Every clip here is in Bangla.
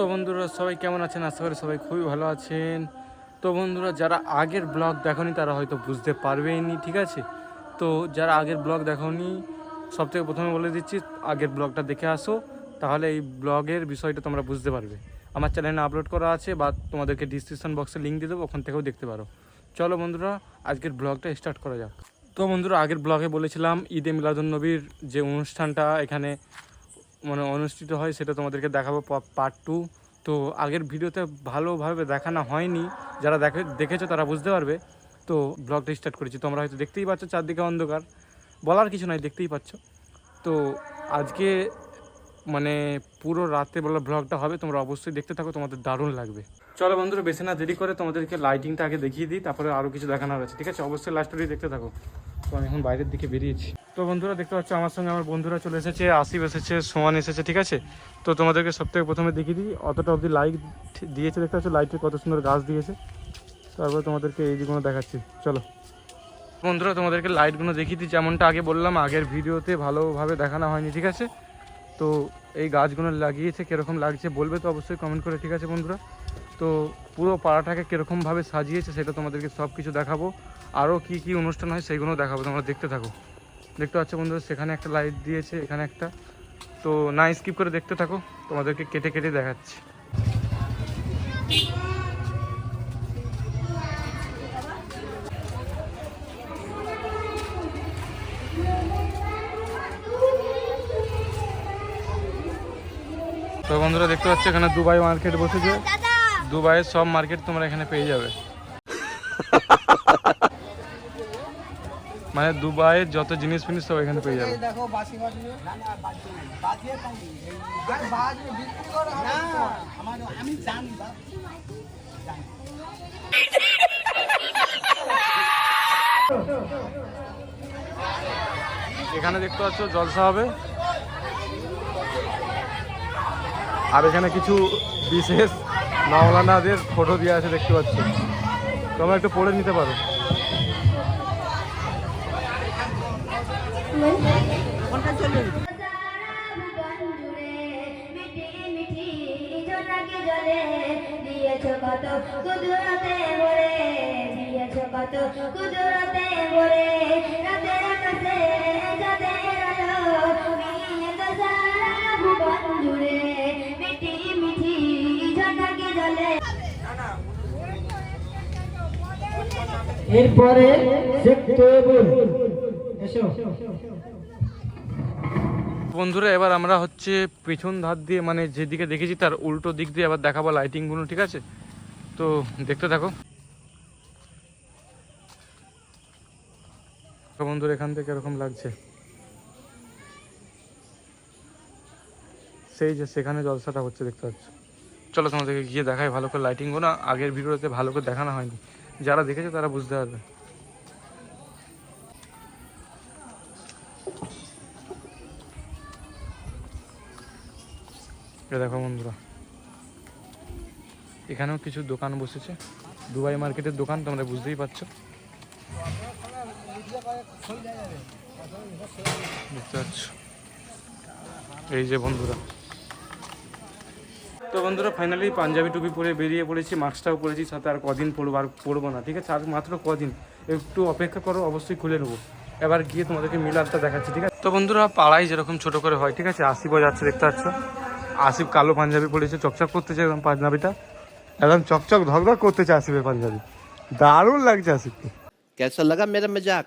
তো বন্ধুরা, সবাই কেমন আছেন? আশা করি সবাই খুবই ভালো আছেন। তো বন্ধুরা, যারা আগের ব্লগ দেখনি, তারা হয়তো বুঝতে পারবেনি ঠিক আছে? তো যারা আগের ব্লগ দেখনি সব থেকে প্রথমে বলে দিচ্ছি, আগের ব্লগটা দেখে আসো। তাহলে এই ব্লগের বিষয়টা তোমরা বুঝতে পারবে। আমার চ্যানেলে আপলোড করা আছে, বা তোমাদেরকে ডিসক্রিপশন বক্সে লিঙ্ক দিয়ে দেবো, ওখান থেকেও দেখতে পারো। চলো বন্ধুরা, আজকের ব্লগটা স্টার্ট করা যাক। তো বন্ধুরা, আগের ব্লগে বলেছিলাম, ঈদে মিলাদুন্নবীর যে অনুষ্ঠানটা এখানে মানে অনুষ্ঠিত হয়, সেটা তোমাদেরকে দেখাবো পার্ট টু তো আগের ভিডিওতে ভালোভাবে দেখানো হয়নি। যারা দেখে দেখেছ তারা বুঝতে পারবে। তো ব্লগটা স্টার্ট করেছি। তোমরা হয়তো দেখতেই পাচ্ছ চারদিকে অন্ধকার। বলার কিছু নাই, দেখতেই পাচ্ছ। তো আজকে মানে পুরো রাতে বলা ব্লগটা হবে। তোমরা অবশ্যই দেখতে থাকো, তোমাদের দারুণ লাগবে। চলো বন্ধুরা, বেশি না দেরি করে তোমাদেরকে লাইটিংটা আগে দেখিয়ে দিই, তারপরে আরও কিছু দেখানোর আছে, ঠিক আছে? অবশ্যই লাস্ট দেখতে থাকো। তো আমি এখন বাইরের দিকে বেরিয়েছি। তো বন্ধুরা, দেখতে পাচ্ছ আমার সঙ্গে আমার বন্ধুরা চলে এসেছে, আসিফ এসেছে, সোমান এসেছে, ঠিক আছে? তো তোমাদেরকে সব থেকে প্রথমে দেখিয়ে দিই, অতটা অবধি লাইট দিয়েছে, দেখতে পাচ্ছ লাইটের কত সুন্দর গাছ দিয়েছে। তারপরে তোমাদেরকে এই দিকগুলো দেখাচ্ছি, চলো। বন্ধুরা, তোমাদেরকে লাইটগুলো দেখিয়ে দিই, যেমনটা আগে বললাম, আগের ভিডিওতে ভালোভাবে দেখানো হয়নি, ঠিক আছে? তো এই গাছগুলো লাগিয়েছে, কীরকম লাগছে বলবে তো অবশ্যই কমেন্ট করে, ঠিক আছে বন্ধুরা? তো পুরো পাড়াটাকে কীরকমভাবে সাজিয়েছে সেটা তোমাদেরকে সব কিছু দেখাবো। আরও কি কি অনুষ্ঠান হয় সেইগুলো দেখাবো, তোমরা দেখতে থাকো। দেখতে পাচ্ছ বন্ধুরা, সেখানে একটা লাইট দিয়েছে, এখানে একটা। তো না স্কিপ করে দেখতে থাকো, তোমাদেরকে কেটে কেটে দেখাচ্ছি। তো বন্ধুরা, দেখতে পাচ্ছ এখানে দুবাই মার্কেট বসেছে। দুবাইয়ের সব মার্কেট তোমরা এখানে পেয়ে যাবে। মানে দুবাইয়ের যত জিনিস ফিনিস সব এখানে পেয়ে যাবে। দেখো বাসি বাসি বাজিয়ে পানি বাজিয়ে বিক্রি করো না। আমার আমি জানি বা এখানে দেখতে পাচ্ছ জলসা হবে। আর এখানে কিছু বিশেষ মাওলানাদের ফটো দিয়ে আছে, দেখতে পাচ্ছ। তোমরা একটু পড়ে নিতে পারো। কত কুদরতে ভরে, দিয়েছ কত কুদরতে ভরে, রাতের আকাশে এরপরে বন্ধুরা, এবার আমরা হচ্ছে পেছন ধার দিয়ে মানে যেদিকে দেখেছি তার উল্টো দিক দিয়ে এবার দেখাবো লাইটিংগুলো ঠিক আছে? তো দেখতে থাকো। বন্ধুরা, এখান থেকে এরকম লাগছে। সেই যে সেখানে জলসাটা হচ্ছে, দেখতে পাচ্ছ। চলো তোমাদেরকে গিয়ে দেখাই ভালো করে লাইটিংগুলো আগের ভিডিওতে ভালো করে দেখানো হয়নি। যারা দেখেছে তারা বুঝতে পারবে। দেখো বন্ধুরা, এখানেও কিছু দোকান বসেছে। দুবাই মার্কেটের দোকান, তোমরা বুঝতেই পারছ। দেখতে পাচ্ছ? এই যে বন্ধুরা তো বন্ধুরা ফাইনালি পাঞ্জাবি টুপি পরে বেরিয়ে পড়েছি মাস্কটাও পরেছি, সাথে আর কদিন পরবো আর পড়ব না, ঠিক আছে? আর মাত্র কদিন। একটু অপেক্ষা করো, অবশ্যই খুলে নেব। এবার গিয়ে তোমাদেরকে মিলাদটা দেখাচ্ছি, ঠিক আছে? তো বন্ধুরা, পাড়ায় যেরকম ছোট করে হয়, ঠিক আছে? আসিফও যাচ্ছে, দেখতে পাচ্ছ? আসিফ কালো পাঞ্জাবি পড়েছে চকচক করতেছে একদম পাঞ্জাবিটা। একদম চকচক, ধকধক করতেছে আসিফের পাঞ্জাবি। দারুণ লাগছে আসিফকে। কেসা লাগা মেরা মজাক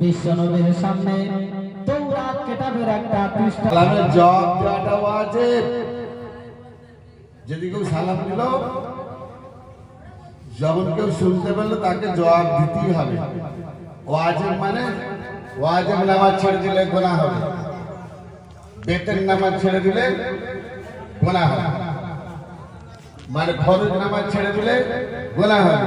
বিশ্বনবীর সামনে তৌরাত কিতাবের একটা পৃষ্ঠা। সালামের যদি কেউ সালাম দিল, যখন কেউ শুনতে পেল, তাকে জবাব দিতেই হবে। ওয়াজিব মানে ওয়াজিব নামাজ ছেড়ে দিলে গোনা হবে। বেতের নামাজ ছেড়ে দিলে গোনা হবে। মানে ফরজ নামাজ ছেড়ে দিলে গোনা হবে।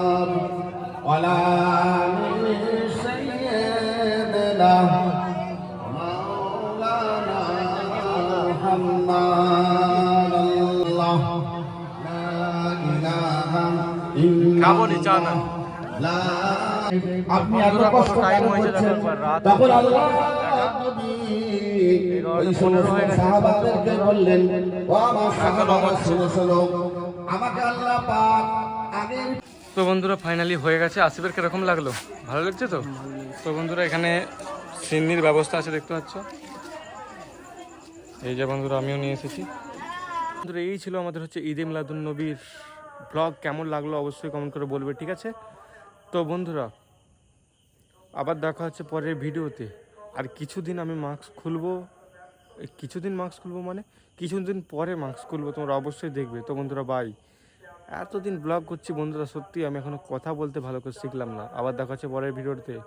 محمد وعلى آل سيدنا مولانا محمد الله لا إله إلا খাবো নি চা না লা আপনি এত বন্ধুরা, কষ্ট কত time কেন হয়েছে করছেন? দেখো, রাত তখন হয়েছে। আল্লাহ নবী এগারোটা ওই পনেরো সমস্ত হয়ে গেছে। সাহাবাদেরকে বললেন ও আমার সাহাবারা শুনে শোনো আমাকে আল্লাহ পাক আগের তো বন্ধুরা ফাইনালি হয়ে গেছে। আসিফের কীরকম লাগল? ভালো লাগছে তো? তো বন্ধুরা, এখানে সিন্নির ব্যবস্থা আছে, দেখতে পাচ্ছ। এই যে বন্ধুরা, আমিও নিয়ে এসেছি। বন্ধুরা, এই ছিল আমাদের হচ্ছে ঈদে মিলাদুন নবীর ব্লগ কেমন লাগল অবশ্যই কমেন্ট করে বলবে, ঠিক আছে? তো বন্ধুরা, আবার দেখা হচ্ছে পরের ভিডিওতে। আর কিছুদিন আমি মাস্ক খুলবো। কিছুদিন মাস্ক খুলবো মানে কিছুদিন পরে মাস্ক খুলবো, তোমরা অবশ্যই দেখবে। তো বন্ধুরা বাই এতদিন ব্লগ করছি বন্ধুরা, সত্যি আমি এখনও কথা বলতে ভালো করে শিখলাম না। আবার দেখা হচ্ছে পরের ভিডিওতে।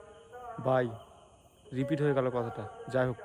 বাই রিপিট হয়ে গেল কথাটা। যাই হোক।